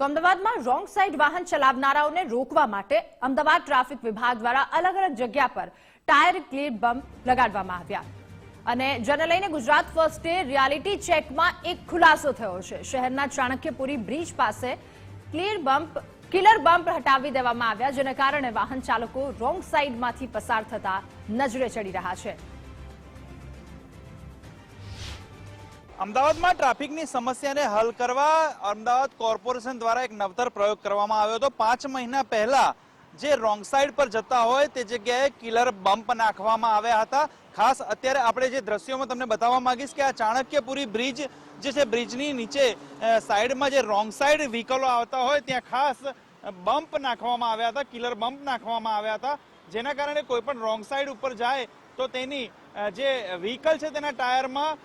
તો અમદાવાદમાં wrong side વાહન ચલાવનારાઓને રોકવા માટે અમદાવાદ ટ્રાફિક વિભાગ દ્વારા અલગ અલગ જગ્યા પર ટાયર ક્લીન બમ્પ લગાડવામાં આવ્યા. અને જેને લઈને ગુજરાત ફર્સ્ટે રિયાલિટી ચેકમાં એક ખુલાસો થયો છે. શહેરના ચાણક્યપુરી બ્રિજ પાસે ક્લિયર બમ્પ, કિલર બમ્પ હટાવી દેવામાં આવ્યા, જેને કારણે વાહન ચાલકો રોંગ સાઈડમાંથી પસાર થતા નજરે ચડી રહ્યા છે. અમદાવાદમાં ટ્રાફિકની સમસ્યાને હલ કરવા અમદાવાદ કોર્પોરેશન દ્વારા એક નવતર પ્રયોગ કરવામાં આવ્યો હતો. પાંચ મહિના પહેલા જે રોંગ સાઈડ પર જતા હોય તે જગ્યાએ કિલર બમ્પ નાખવામાં આવ્યા હતા. ખાસ અત્યારે આપણે જે દ્રશ્યોમાં તમને બતાવવા માંગીશ કે આ ચાણક્યપુરી બ્રિજ જે છે, બ્રિજની નીચે સાઈડમાં જે રોંગ સાઈડ વ્હીકલો આવતા હોય ત્યાં ખાસ બમ્પ નાખવામાં આવ્યા હતા, કિલર બમ્પ નાખવામાં આવ્યા હતા. જેના કારણે કોઈ પણ રોંગ સાઈડ ઉપર જાય તો તેની જે વ્હીકલ છે તેના ટાયરમાં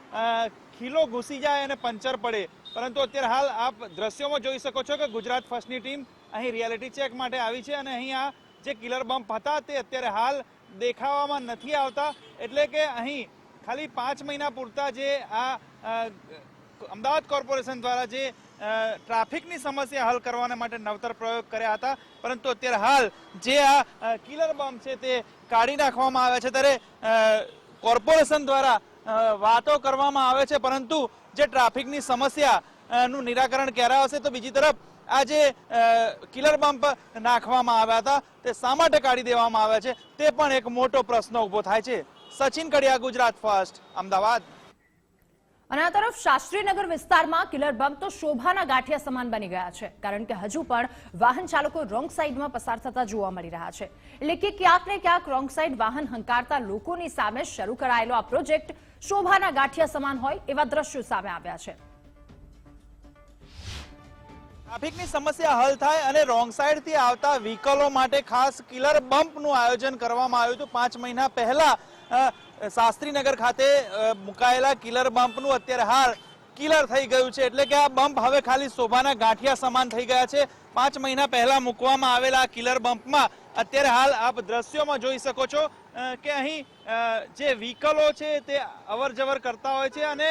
ખીલો ઘૂસી જાય અને પંચર પડે. પરંતુ અત્યારે હાલ આપ દ્રશ્યોમાં જોઈ શકો છો કે ગુજરાત ફર્સ્ટની ટીમ અહીં રિયાલિટી ચેક માટે આવી છે અને અહીં આ જે કિલર બમ્પ હતા તે અત્યારે હાલ દેખાવામાં નથી આવતા. એટલે કે અહીં ખાલી પાંચ મહિના પૂરતા જે આ અમદાવાદ કોર્પોરેશન દ્વારા જે ટ્રાફિકની સમસ્યા હલ કરવાના માટે નવતર પ્રયોગ કર્યા હતા. પરંતુ અત્યારે હાલ જે આ કિલર બમ્પ છે તે કાઢી નાખવામાં આવ્યા છે. ત્યારે કોર્પોરેશન દ્વારા વાતો કરવામાં આવે છે. પરંતુ જે ટ્રાફિકની સમસ્યા નું નિરાકરણ ક્યારે આવશે તો બીજી તરફ આ જે કિલર બમ્પ નાખવામાં આવ્યા હતા, તે શા માટે કાઢી દેવામાં આવ્યા છે, તે પણ એક મોટો પ્રશ્ન ઊભો થાય છે. સચિન કડિયા, ગુજરાત ફર્સ્ટ, અમદાવાદ. અને આ તરફ શાસ્ત્રીનગર વિસ્તારમાં કિલર બમ્પ તો શોભાના ગાંઠિયા સમાન બની ગયા છે. કારણ કે હજુ પણ વાહન ચાલકો રોંગ સાઈડમાં પસાર થતા જોવા મળી રહ્યા છે. એટલે કે ક્યાંક ને ક્યાંક રોંગ સાઈડ વાહન હંકારતા લોકોની સામે શરૂ કરાયેલો આ પ્રોજેક્ટ શોભાના ગાંઠિયા સમાન હોય એવા દ્રશ્યો સામે આવ્યા છે. ટ્રાફિકની સમસ્યા હલ થાય અને રોંગ સાઈડથી આવતા વ્હીકલો માટે ખાસ કિલર બમ્પનું આયોજન કરવામાં આવ્યું હતું. પાંચ મહિના પહેલા શાસ્ત્રીનગર ખાતે મુકાયેલા કિલર બમ્પનું અત્યારે હાલ કિલર થઈ ગયું છે. એટલે કે આ બમ્પ હવે ખાલી શોભાના ગાંઠિયા સમાન થઈ ગયા છે. પાંચ મહિના પહેલા મૂકવામાં આવેલા આ કિલર બમ્પમાં અત્યારે હાલ આપ દ્રશ્યોમાં જોઈ શકો છો કે અહીં જે વ્હીકલો છે તે અવરજવર કરતા હોય છે અને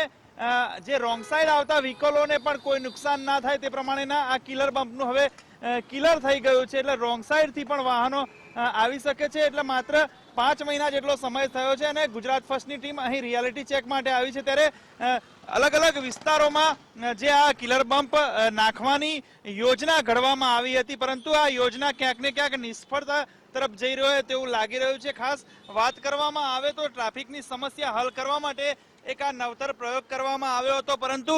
જે રોંગ સાઈડ આવતા વ્હીકલોને પણ કોઈ નુકસાન ના થાય તે પ્રમાણેના આ કિલર બમ્પનું હવે કિલર થઈ ગયું છે. એટલે રોંગ સાઈડથી પણ વાહનો આવી શકે છે. એટલે માત્ર પાંચ મહિના જેટલો સમય થયો છે અને ગુજરાત ફર્સ્ટની ટીમ અહીં રિયાલિટી ચેક માટે આવી છે. ત્યારે અલગ અલગ વિસ્તારોમાં જે આ કિલર બમ્પ નાખવાની યોજના ઘડવામાં આવી હતી. પરંતુ આ યોજના ક્યાંક ને ક્યાંક નિષ્ફળતા તરફ જઈ રહ્યો તેવું લાગી રહ્યું છે. ખાસ વાત કરવામાં આવે તો ટ્રાફિકની સમસ્યા હલ કરવા માટે એક આ નવતર પ્રયોગ કરવામાં આવ્યો હતો. પરંતુ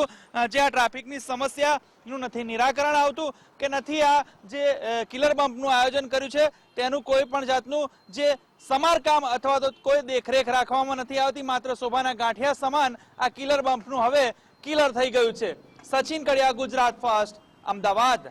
જે આ ટ્રાફિકની સમસ્યાનું નથી નિરાકરણ આવતું કે નથી આ જે કિલર બમ્પનું આયોજન કર્યું છે તેનું કોઈ પણ જાતનું જે સમારકામ અથવા તો કોઈ દેખરેખ રાખવામાં નથી આવતી, માત્ર શોભાના ગાંઠિયા સમાન આ કિલર બમ્પનું હવે કિલર થઈ ગયું છે. સચિન કડિયા, ગુજરાત ફર્સ્ટ અમદાવાદ.